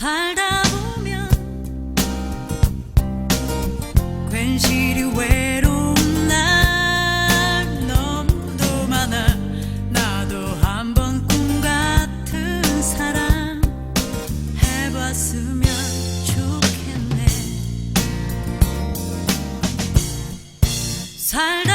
살다 보면 괜시리 외로운 날 너무도 많아. 나도 한번 꿈 같은 사람 해봤으면 좋겠네. 살다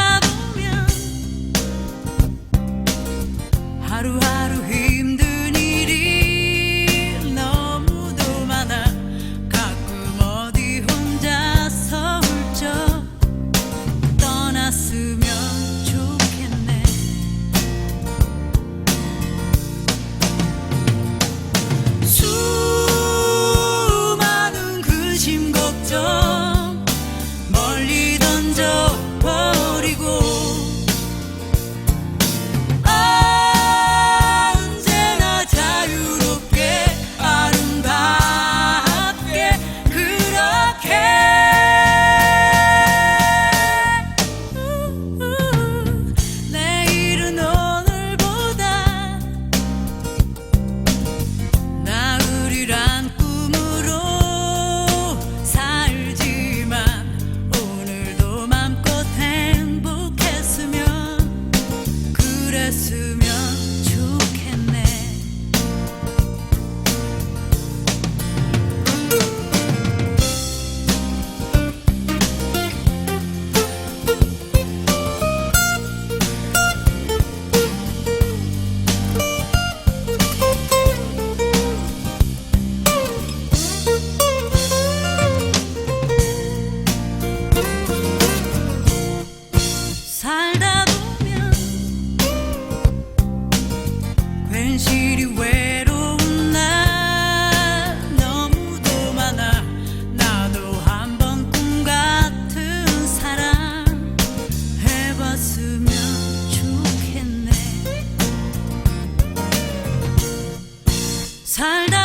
너무도 많아. 나도 한번 꿈 같은 사랑 해봤으면 좋겠네. 살다